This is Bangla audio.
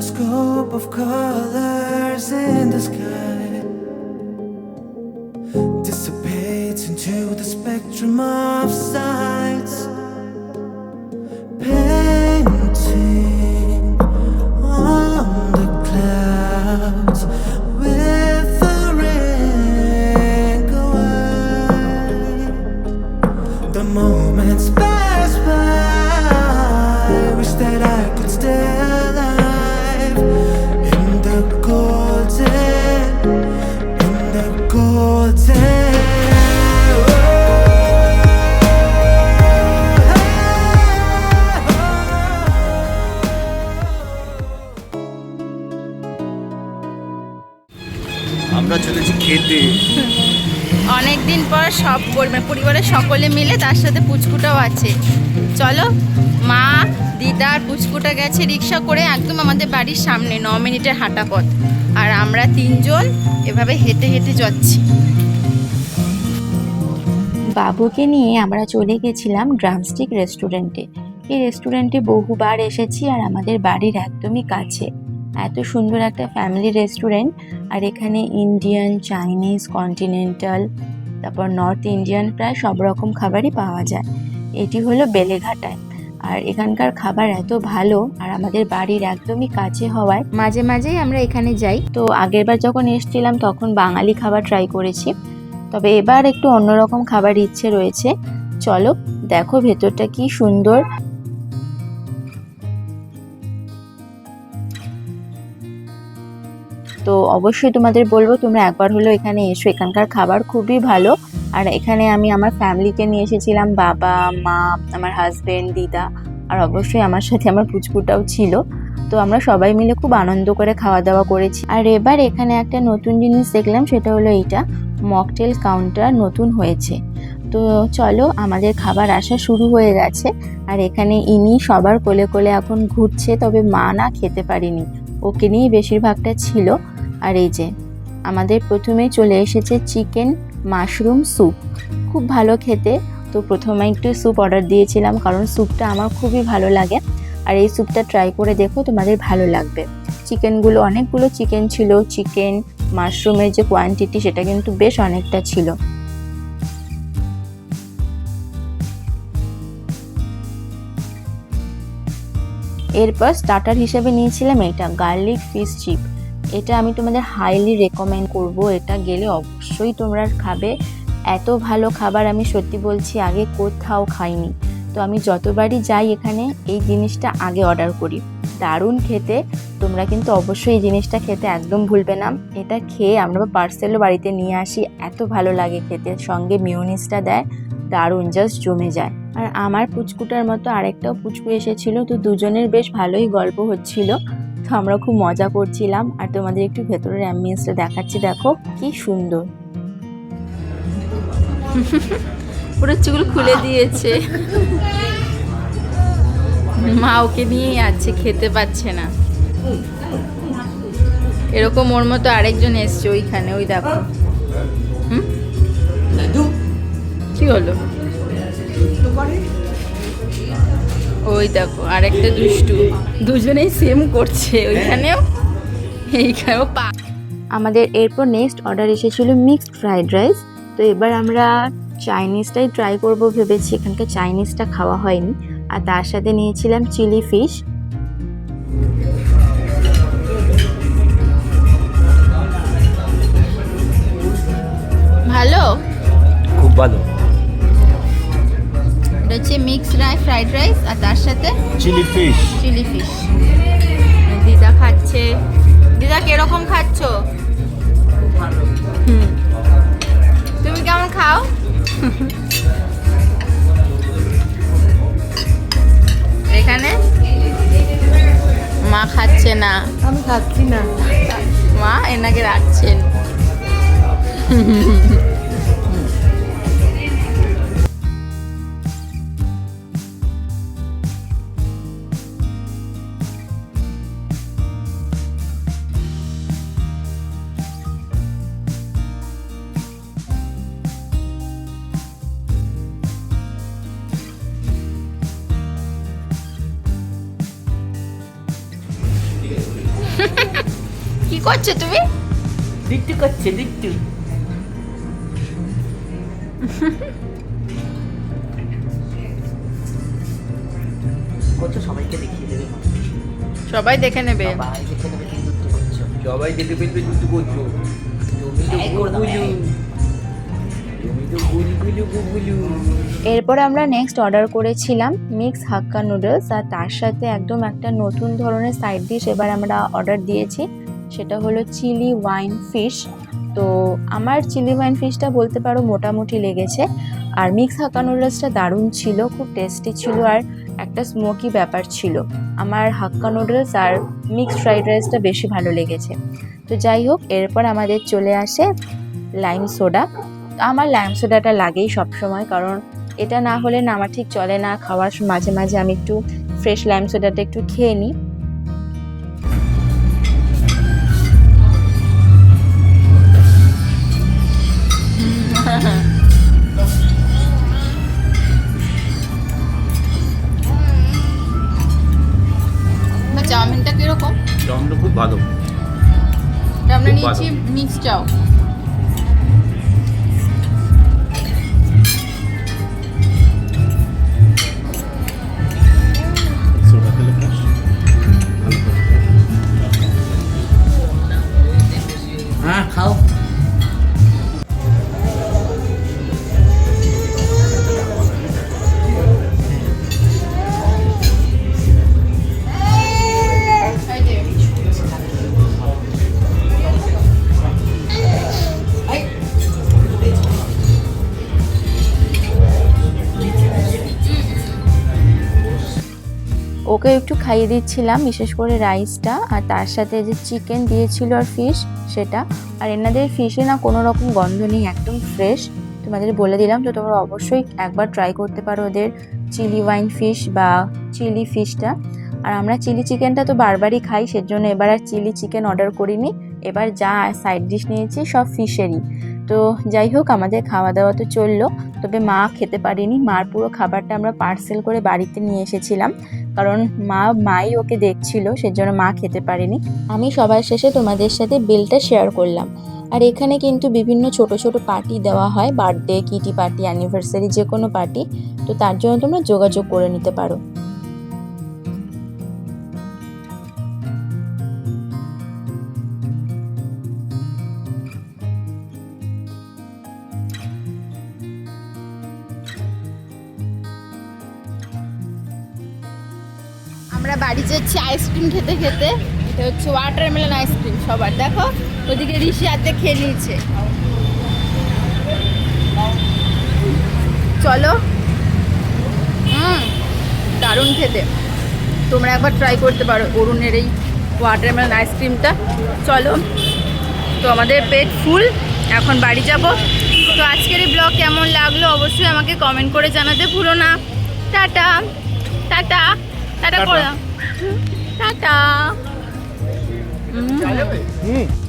kaleidoscope of colors in the sky. Dissipates into the spectrum of চলেছি খেতে। অনেক দিন পর সব পরি- পরিবারের সকলে মিলে তার সাথে পুচকুটাও আছে। চলো মা দিদা আর পুচকুটা গেছে রিক্সা করে একদম আমাদের বাড়ির সামনে ন মিনিটের হাঁটা পথ। আর আমরা তিনজন এভাবে হেঁটে হেঁটে যাচ্ছি। বাবুকে নিয়ে আমরা চলে গেছিলাম ড্রামস্টিক রেস্টুরেন্টে। এই রেস্টুরেন্টে বহুবার এসেছি আর আমাদের বাড়ির একদমই কাছে। এত সুন্দর একটা ফ্যামিলি রেস্টুরেন্ট আর এখানে ইন্ডিয়ান চাইনিজ কন্টিনেন্টাল তারপর নর্থ ইন্ডিয়ান প্রায় সব রকম খাবারই পাওয়া যায়। এটি হলো বেলেঘাটায় আর এখানকার খাবার এত ভালো, আর আমাদের বাড়ির একদমই কাছে হওয়ায় মাঝে মাঝেই আমরা এখানে যাই। তো আগেরবার যখন এসেছিলাম, তখন বাঙালি খাবার ট্রাই করেছি। তবে এবার একটু অন্যরকম খাবার ইচ্ছে রয়েছে। চলো, দেখো ভেতরটা কি সুন্দর। তো অবশ্যই তোমাদের বলব, তোমরা একবার হলো এখানে এসো। এখানকার খাবার খুবই ভালো। আর এখানে আমি আমার ফ্যামিলিকে নিয়ে এসেছিলাম, বাবা, মা, আমার হাজবেন্ড, দিদা, আর অবশ্যই আমার সাথে আমার পুচকুটাও ছিল। তো আমরা সবাই মিলে খুব আনন্দ করে খাওয়া দাওয়া করেছি। আর এবার এখানে একটা নতুন জিনিস দেখলাম, সেটা হলো এইটা, মকটেল কাউন্টার নতুন হয়েছে। তো চলো, আমাদের খাবার আসা শুরু হয়ে গেছে। আর এখানে ইনি সবার কোলে কোলে এখন ঘুরছে, তবে মা না খেতে পারিনি। ওকে নিয়েই বেশিরভাগটা ছিল। আর এই যে, আমাদের প্রথমে চলে এসেছে চিকেন মাশরুম স্যুপ। খুব ভালো খেতে। তো প্রথমে একটু স্যুপ অর্ডার দিয়েছিলাম, কারণ স্যুপটা আমার খুবই ভালো লাগে। আর এই স্যুপটা ট্রাই করে দেখো, তোমাদের ভালো লাগবে। চিকেনগুলো অনেকগুলো চিকেন ছিল। চিকেন মাশরুমের যে কোয়ান্টিটি সেটা কিন্তু বেশ অনেকটা ছিল। এরপর স্টার্টার হিসেবে নিয়েছিলাম এটা গার্লিক ফিশ চিপ এটা আমি তোমাদের হাইলি রেকমেন্ড করব, এটা গেলে অবশ্যই তোমরা খাবে। এত ভালো খাবার আমি সত্যি বলছি, আগে কোথাও খাইনি। তো আমি যতবারই যাই এখানে, এই জিনিসটা আগে অর্ডার করি। দারুণ খেতে, তোমরা কিন্তু অবশ্যই এই জিনিসটা খেতে একদম ভুলবে না। এটা খেয়ে আমরা পার্সেলও বাড়িতে নিয়ে আসি, এত ভালো লাগে খেতে। সঙ্গে মিউনিসটা দেয়। দারুণ জাস্ট জমে যায়। আর আমার পুচকুটার মতো আরেকটাও পুচকু এসেছিল, তো দুজনের বেশ ভালোই গল্প হচ্ছিল। তো আমরা খুব মজা করছিলাম। আর তোমাদের একটু ভেতরের অ্যাম্বিয়েন্সটা দেখাচ্ছি, দেখো কি সুন্দর। পুরো চুল খুলে দিয়েছে। মা ওকে নিয়েই আছে, খেতে পাচ্ছে না। এরকম ওর মতো আরেকজন এসছে ওইখানে, ওই দেখো। হলো? ওই দেখো আরেকটা দুষ্টু। দুজনেই সেম করছে ওইখানেও এইখানেও পা আমাদের এরপর নেক্সট অর্ডার এসেছিল মিক্সড ফ্রাইড রাইস তো এবার আমরা চাইনিজটাই ট্রাই করব ভেবেছি এখানকার চাইনিজটা খাওয়া হয়নি। আর তার সাথে নিয়েছিলাম চিলি ফিশ ভালো? খুব ভালো। এটা হচ্ছে মিক্সড রাই ফ্রাইড রাইস আর তার সাথে চিলি ফিশ চিলি ফিশ দিদা খাচ্ছে। দিদা কীরকম খাচ্ছ? হুম। তুমি কেমন খাও? এখানে? মা খাচ্ছে না। আমি খাচ্ছি না। মা এনাকে রাখছেন। কি করছ তুমি? দিট্টু করছে দিট্টু। করছ সবাইকে দেখিয়ে দেবে সবাই দেখে নেবে। সবাই দেখে নেবে কিন্তু সবাই দেখে ফেলবে কিন্তু করছ। তুমি তো এরপর আমরা নেক্সট অর্ডার করেছিলাম মিক্স হাক্কা নুডলস আর তার সাথে একদম একটা নতুন ধরনের সাইড ডিশ এবার আমরা অর্ডার দিয়েছি। সেটা হলো চিলি ওয়াইন ফিশ তো আমার চিলি ওয়াইন ফিশটা বলতে পারো মোটামুটি লেগেছে। আর মিক্স হাক্কা নুডলসটা দারুণ ছিল, খুব টেস্টি ছিল আর একটা স্মোকি ব্যাপার ছিল। আমার হাক্কা নুডলস আর মিক্স ফ্রাইড রাইসটা বেশি ভালো লেগেছে। তো যাই হোক, এরপর আমাদের চলে আসে লাইম সোডা আমার ল্যাম্প সোডাটা লাগেই সবসময়, কারণ এটা না হলে না আমার ঠিক চলে না। খাওয়ার মাঝে মাঝে আমি একটু ফ্রেশ ল্যাম্প সোডাটা একটু খেয়ে নিই। ওকে একটু খাইয়ে দিচ্ছিলাম, বিশেষ করে রাইসটা আর তার সাথে যে চিকেন দিয়েছিল আর ফিশ সেটা। আর এনাদের ফিশে না কোনো রকম গন্ধ নেই, একদম ফ্রেশ তোমাদের বলে দিলাম, তো তোমরা অবশ্যই একবার ট্রাই করতে পারো ওদের চিলি ওয়াইন ফিশ বা চিলি ফিশটা আর আমরা চিলি চিকেনটা তো বারবারই খাই, সেজন্য এবার আর চিলি চিকেন অর্ডার করিনি। এবার যা সাইড ডিশ নিয়েছি, সব ফিশেরই তো যাই হোক, আমাদের খাওয়া দাওয়া তো চলল। তবে মা খেতে পারেনি। মার পুরো খাবারটা আমরা পার্সেল করে বাড়িতে নিয়ে এসেছিলাম। কারণ মা, মাই ওকে দেখছিল, সেজন্য মা খেতে পারেনি। আমি সবার শেষে তোমাদের সাথে বিলটা শেয়ার করলাম। আর এখানে কিন্তু বিভিন্ন ছোট ছোট পার্টি দেওয়া হয়। বার্থডে কিটি পার্টি অ্যানিভার্সারি যে কোনো পার্টি তো তার জন্য তোমরা যোগাযোগ করে নিতে পারো। বাড়ি যাচ্ছি আইসক্রিম খেতে খেতে। এটা হচ্ছে ওয়াটারমেলন আইসক্রিম সবার। দেখো ওদিকে ঋষি হাতে খেয়ে নিয়েছে। চলো। হুম দারুণ খেতে। তোমরা একবার ট্রাই করতে পারো অরুণের এই ওয়াটারমেলন আইসক্রিমটা। চলো তো আমাদের পেট ফুল এখন বাড়ি যাব। তো আজকের এই ব্লগ কেমন লাগল অবশ্যই আমাকে কমেন্ট করে জানাতে ভুলো না। Tata tata tata. করে দাও। টাটা। হুম।